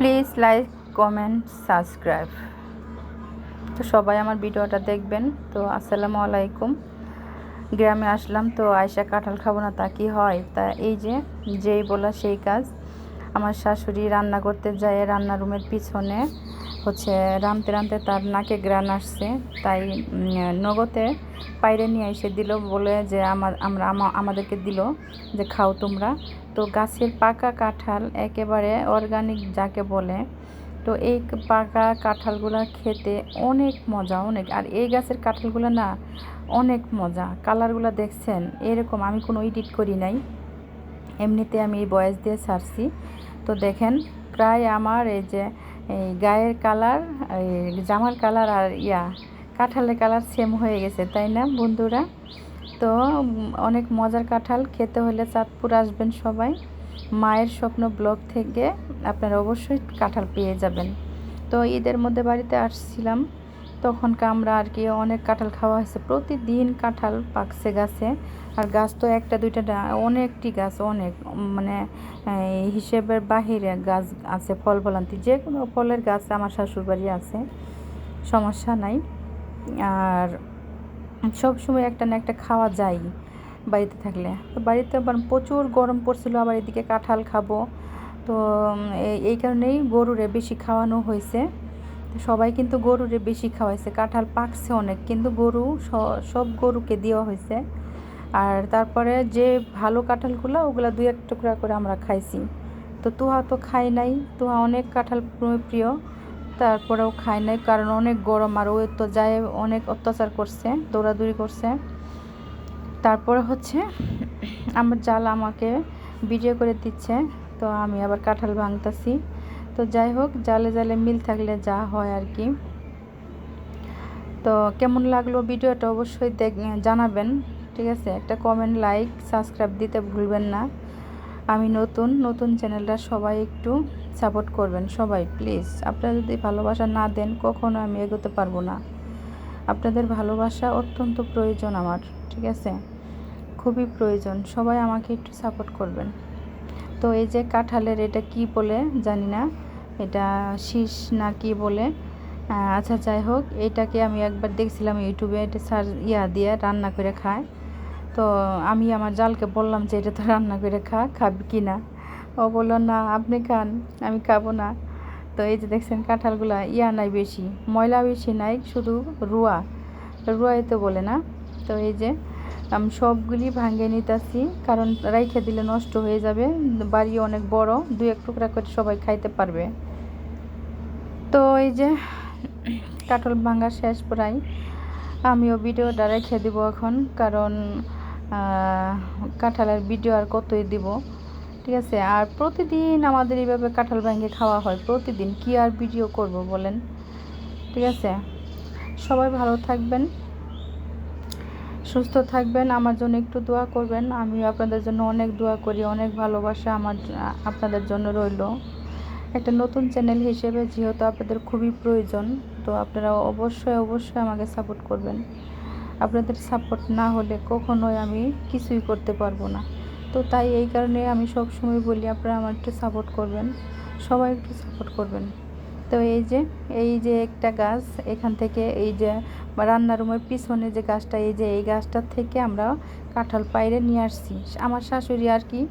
Please like comment subscribe তো সবাই আমার ভিডিওটা দেখবেন। তো আসসালামু আলাইকুম। গ্রামে আসলাম তো আয়সা কাঁঠাল খাব না তা কি হয়? তা এই যে, যেই বলা সেই কাজ। আমার শাশুড়ি রান্না করতে যায় রান্নার রুমের পিছনে। হচ্ছে রানতে রানতে তার নাকে গ্রান আসছে। তাই নগদে পাইরে নিয়ে এসে দিল বলে যে আমার, আমরা আমাদেরকে দিল যে খাও তোমরা। তো গাছের পাকা কাঁঠাল একেবারে অর্গানিক যাকে বলে। তো এই পাকা কাঁঠালগুলো খেতে অনেক মজা, অনেক। আর এই গাছের কাঁঠালগুলো না অনেক মজা। কালারগুলো দেখছেন? এরকম আমি কোনো এডিট করি নাই। এমনিতে আমি এই বয়স দিয়ে ছাড়ছি তো দেখেন, প্রায় আমার এই যে এই গায়ের কালার, এই জামার কালার আর ইয়া, কাঁঠালের কালার সেম হয়ে গেছে, তাই না বন্ধুরা? তো অনেক মজার কাঁঠাল, খেতে হলে চাঁদপুর আসবেন সবাই। মায়ের স্বপ্ন ব্লগ থেকে আপনারা অবশ্যই কাঁঠাল পেয়ে যাবেন। তো ঈদের মধ্যে বাড়িতে আসছিলাম। তখন আমরা আর কি অনেক কাঁঠাল খাওয়া হয়েছে। প্রতিদিন কাঁঠাল পাকছে গাছে। আর গাছ তো একটা, দুইটা অনেকটি গাছ, অনেক মানে হিসেবের বাহিরে গাছ আছে, ফল ফলান্তি। যে কোনো ফলের গাছ আমার শ্বশুরবাড়ি আছে, সমস্যা নাই। আর সব সময় একটা না একটা খাওয়া যায় বাড়িতে থাকলে। তো বাড়িতে আবার প্রচুর গরম পড়ছিল, আবার এদিকে কাঁঠাল খাব। তো এই কারণেই গরুরে বেশি খাওয়ানো হয়েছে। সবাই কিন্তু গরুরে বেশি খাওয়াইছে, কাঁঠাল পাকছে অনেক, কিন্তু গরু সব গরুকে দেওয়া হয়েছে আর তারপরে যে ভালো কাঁঠালগুলো, ওগুলো দুই এক টুকরা করে আমরা খাইছি। তো তুহা তো খাই নাই, তুহা অনেক কাঁঠাল প্রিয় তারপরেও খাই নাই, কারণ অনেক গরম, আর ওই তো যায় অনেক অত্যাচার করছে, দৌড়াদৌড়ি করছে। তারপরে হচ্ছে, আমার জাল আমাকে ভিডিও করে দিচ্ছে, তো আমি আবার কাঁঠাল ভাঙতেছি। তো যাই হোক, জালে জালে মিল থাকলে যা হয় আর কি। তো কেমন লাগল ভিডিওটা অবশ্যই দেখ, জানাবেন, ঠিক আছে? একটা কমেন্ট লাইক সাবস্ক্রাইব দিতে ভুলবেন না। আমি নতুন নতুন চ্যানেলটা সবাই একটু সাপোর্ট করবেন, সবাই প্লিজ আপনারা যদি ভালোবাসা না দেন, কখনো আমি এগোতে পারব না। আপনাদের ভালোবাসা অত্যন্ত প্রয়োজন আমার, ঠিক আছে? খুবই প্রয়োজন, সবাই আমাকে একটু সাপোর্ট করবেন। তো এই যে কাঁঠালের এটা কি বলে, জানি না। এটা শীষ না কি বলে? আচ্ছা যাই হোক, এটাকে আমি একবার দেখছিলাম ইউটিউবে এটা সার ইয়া দিয়ে রান্না করে খায়। তো আমি আমার জালকে বললাম যে, এটা তো রান্না করে খা, খাবি কি না? ও বলল, না, আপনি খান, আমি খাব না। তো এই যে দেখছেন, কাঁঠালগুলা ইয়া নাই বেশি, ময়লা বেশি নাই, শুধু রুয়া। রুয়াই তো বলে না। তো এই যে, আমি, সবগুলি ভাঙে নিতেছি, কারণ রাইখে দিলে নষ্ট হয়ে যাবে, বাড়ি অনেক বড়, দুই এক টুকরা করে সবাই খাইতে পারবে। তো এই যে কাঠল ভাঙা শেষ প্রায়। আমিও ভিডিওটা রেখে দিব এখন, কারণ কাঁঠালের ভিডিও আর কতই দিব, ঠিক আছে? আর প্রতিদিন আমাদের এইভাবে কাঁঠাল ভেঙে খাওয়া হয়, প্রতিদিন কি আর ভিডিও করব বলেন, ঠিক আছে? সবাই ভালো থাকবেন, সুস্থ থাকবেন, আমার জন্য একটু দোয়া করবেন। আমি আপনাদের জন্য অনেক দোয়া করি, অনেক ভালোবাসা আমার আপনাদের জন্য রইল। একটা নতুন চ্যানেল হিসেবে, যেহেতু আপনাদের খুবই প্রয়োজন, তো আপনারা অবশ্যই অবশ্যই আমাকে সাপোর্ট করবেন। আপনাদের সাপোর্ট না হলে কখনোই আমি কিছুই করতে পারব না। তো তাই এই কারণে আমি সব সময় বলি, আপনারা আমার একটু সাপোর্ট করবেন, সবাই একটু সাপোর্ট করবেন। তো এই যে এই যে একটা গাছ, এখান থেকে এই যে রান্নার রুমের পিছনে যে গাছটা, এই যে এই গাছটার থেকে আমরা কাঁঠাল পাইরে নিয়ে আসছি। আমার শাশুড়ি আর কি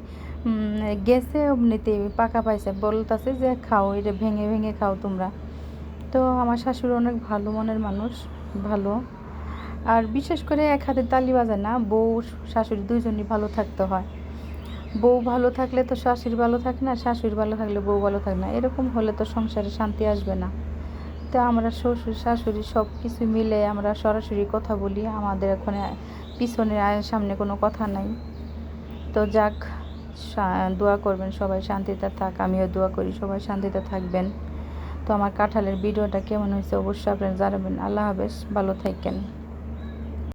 গেছে এমনিতে পাকা পাইছে। বলতেছে যে, খাও এটা ভেঙে ভেঙে খাও তোমরা। তো আমার শাশুড়ি অনেক ভালো মনের মানুষ, ভালো। আর বিশেষ করে এক হাতে তালি বাজে না, বউ, শাশুড়ি দুইজনই ভালো থাকতে হয়। বউ ভালো থাকলে তো শাশুড়ি ভালো থাকে না, শাশুড়ি ভালো থাকলে বউ ভালো থাকে না। এরকম হলে তো সংসারে শান্তি আসবে না। তো আমরা শ্বশুর, শাশুড়ি সব কিছু মিলে আমরা সরাসরি কথা বলি। আমাদের এখানে পিছনে সামনে কোনো কথা নাই। তো যাক দোয়া করবেন সবাই শান্তিতে থাক, আমিও দোয়া করি সবাই শান্তিতে থাকবেন। তো আমার কাঁঠালের ভিডিওটা কেমন হয়েছে অবশ্যই আপনারা জানাবেন। আল্লাহ হাফেজ, ভালো থাকেন।